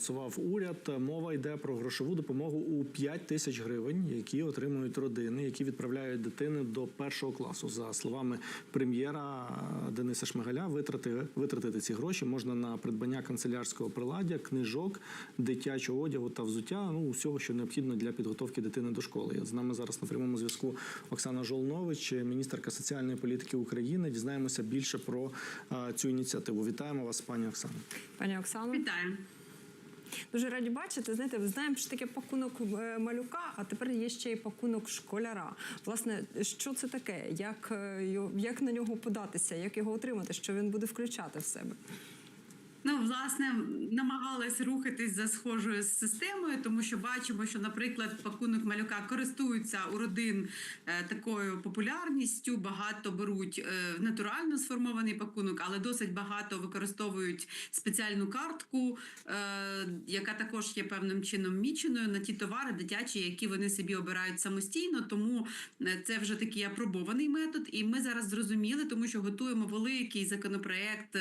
Анонсував уряд. Мова йде про грошову допомогу у 5 тисяч гривень, які отримують родини, які відправляють дитини до першого класу. За словами прем'єра Дениса Шмигаля, витрати витратити ці гроші можна на придбання канцелярського приладдя, книжок, дитячого одягу та взуття. Ну усього, що необхідно для підготовки дитини до школи. З нами зараз на прямому зв'язку Оксана Жолнович, міністерка соціальної політики України. Дізнаємося більше про а, цю ініціативу. Вітаємо вас, пані Оксано. Пані Оксано, Вітаю. Дуже раді бачити. Знаєте, ви знаємо, що таке пакунок е, малюка, а тепер є ще й пакунок школяра. Власне, що це таке? Як, е, як на нього податися, як його отримати, що він буде включати в себе? Ну, власне, намагалась рухатись за схожою системою, тому що бачимо, що, наприклад, пакунок малюка користуються у родин е, такою популярністю. Багато беруть е, натурально сформований пакунок, але досить багато використовують спеціальну картку, е, яка також є певним чином міченою на ті товари дитячі, які вони собі обирають самостійно. Тому це вже такий апробований метод. І ми зараз зрозуміли, тому що готуємо великий законопроект,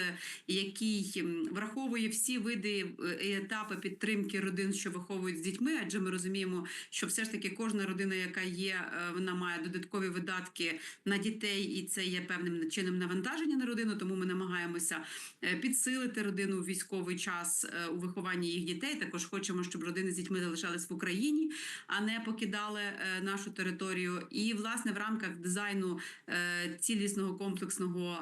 який враховує всі види е, і етапи підтримки родин, що виховують з дітьми. Адже ми розуміємо, що все ж таки кожна родина, яка є, е, вона має додаткові видатки на дітей, і це є певним чином навантаження на родину. Тому ми намагаємося е, підсилити родину у військовий час у вихованні їх дітей. Також хочемо, щоб родини з дітьми залишались в Україні, а не покидали нашу територію. І власне в рамках дизайну цілісного комплексного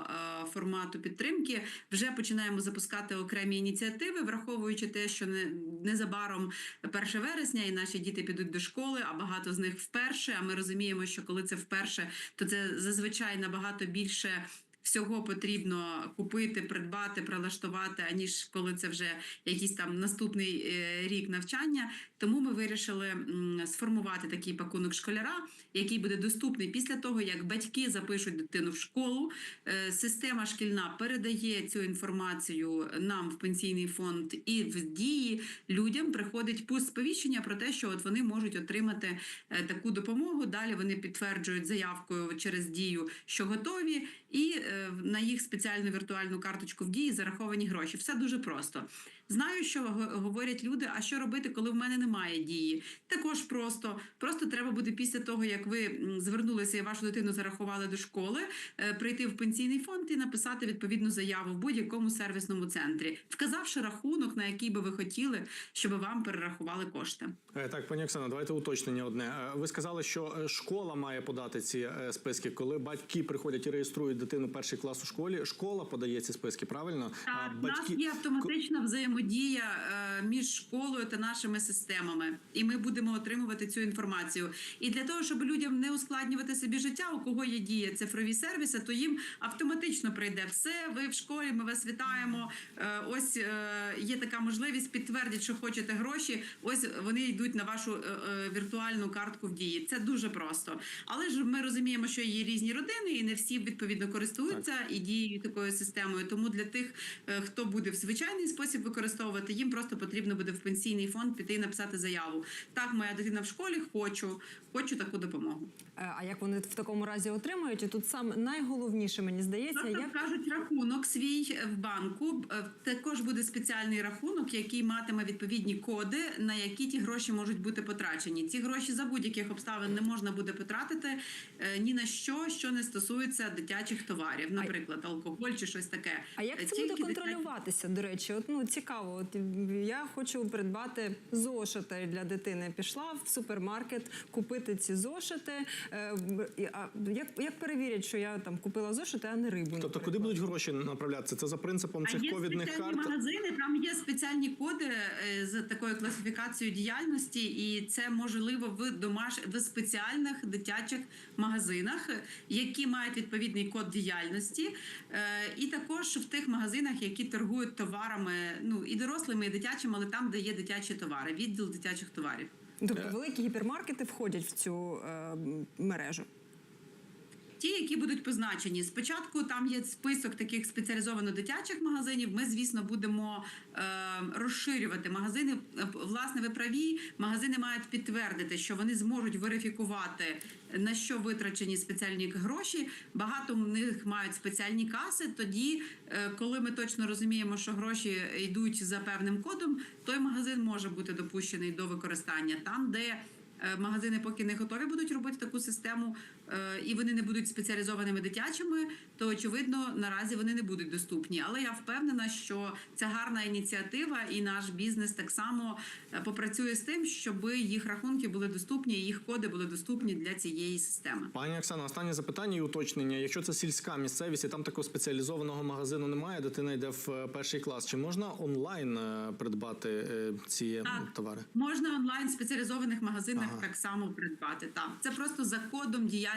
формату підтримки вже починаємо запускати окремі ініціативи, враховуючи те, що не незабаром 1 вересня, і наші діти підуть до школи, а багато з них вперше. А ми розуміємо, що коли це вперше, то це зазвичай набагато більше. Всього потрібно купити, придбати, прилаштувати, аніж коли це вже якийсь там наступний е, рік навчання. Тому ми вирішили сформувати такий пакунок школяра, який буде доступний після того, як батьки запишуть дитину в школу. Е, Система шкільна передає цю інформацію нам в пенсійний фонд і в дії людям приходить пуст сповіщення про те, що от вони можуть отримати е, таку допомогу. Далі вони підтверджують заявкою через дію, що готові, і е, на їх спеціальну віртуальну карточку в дії зараховані гроші. Все дуже просто. Знаю, що го- говорять люди. А що робити, коли в мене немає дії? Також просто просто треба буде після того, як ви звернулися і вашу дитину зарахували до школи, е, прийти в пенсійний фонд і написати відповідну заяву в будь-якому сервісному центрі, вказавши рахунок, на який би ви хотіли, щоб вам перерахували кошти. Е, Так, пані Оксана, давайте уточнення одне. Е, Ви сказали, що школа має подати ці списки. Коли батьки приходять і реєструють дитину перший клас у школі, школа подає ці списки, правильно? Так, у нас є автоматична взаємодія між школою та нашими системами, і ми будемо отримувати цю інформацію. І для того, щоб людям не ускладнювати собі життя, у кого є дія цифрові сервіси, то їм автоматично прийде все. Ви в школі, ми вас вітаємо. Е, Ось е, є така можливість підтвердити, що хочете гроші. Ось вони йдуть на вашу е, віртуальну картку в дії. Це дуже просто. Але ж ми розуміємо, що є різні родини, і не всі відповідно користуються і дією такою системою. Тому для тих, хто буде в звичайний спосіб використовувати, їм просто потрібно буде в пенсійний фонд піти і написати заяву. Так, моя дитина в школі, хочу, хочу таку допомогу. Е, А як вони в такому разі отримують? І тут сам найголовніше мені здається, Просто як кажуть рахунок свій в банку. Е, Також буде спеціальний рахунок, який матиме відповідні коди, на які ті гроші можуть бути потрачені. Ці гроші за будь-яких обставин не можна буде потратити е, ні на що, що не стосується дитячих товарів, наприклад, алкоголь чи щось таке. А як це тільки буде контролюватися? До речі, от ну цікаво. От я хочу придбати зошити для дитини. Пішла в супермаркет купити ці зошити. Е, як, як перевірять, що я там купила зошити, а не рибу? Тобто, наприклад? куди будуть гроші направлятися? Це за принципом А цих є ковідних спеціальні карт. магазини, там є спеціальні коди е, з такою класифікацією діяльності, і це можливо в домаш... в спеціальних дитячих магазинах, які мають відповідний код діяльності, Е, і також в тих магазинах, які торгують товарами, ну і дорослими, і дитячими, але там, де є дитячі товари, відділ дитячих товарів. Тобто великі гіпермаркети входять в цю е, мережу. Ті, які будуть позначені, спочатку там є список таких спеціалізовано дитячих магазинів. Ми, звісно, будемо е, розширювати магазини. Е, Власне, ви праві, магазини мають підтвердити, що вони зможуть верифікувати на що витрачені спеціальні гроші. Багато в них мають спеціальні каси. Тоді, е, коли ми точно розуміємо, що гроші йдуть за певним кодом, той магазин може бути допущений до використання там, де е, магазини поки не готові будуть робити таку систему, і вони не будуть спеціалізованими дитячими, то очевидно наразі вони не будуть доступні. Але я впевнена, що це гарна ініціатива, і наш бізнес так само е, попрацює з тим, щоб їх рахунки були доступні, і їх коди були доступні для цієї системи. Пані Оксана, останнє запитання і уточнення. Якщо це сільська місцевість і там такого спеціалізованого магазину немає, дитина йде в е, перший клас. Чи можна онлайн е, придбати е, ці Так. товари? Можна онлайн в спеціалізованих магазинах Ага. так само придбати. Так, це просто за кодом діяльності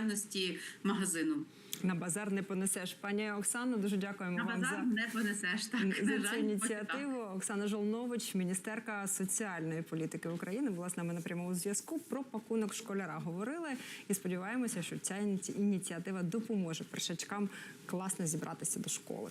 магазину. На базар не понесеш. Пані Оксано, дуже дякуємо На вам базар за. не понесеш. Так За цю так. ініціативу Оксана Жолнович, міністерка соціальної політики України, була з нами на прямому зв'язку. Про пакунок школяра говорили і сподіваємося, що ця ініці- ініціатива допоможе першачкам класно зібратися до школи.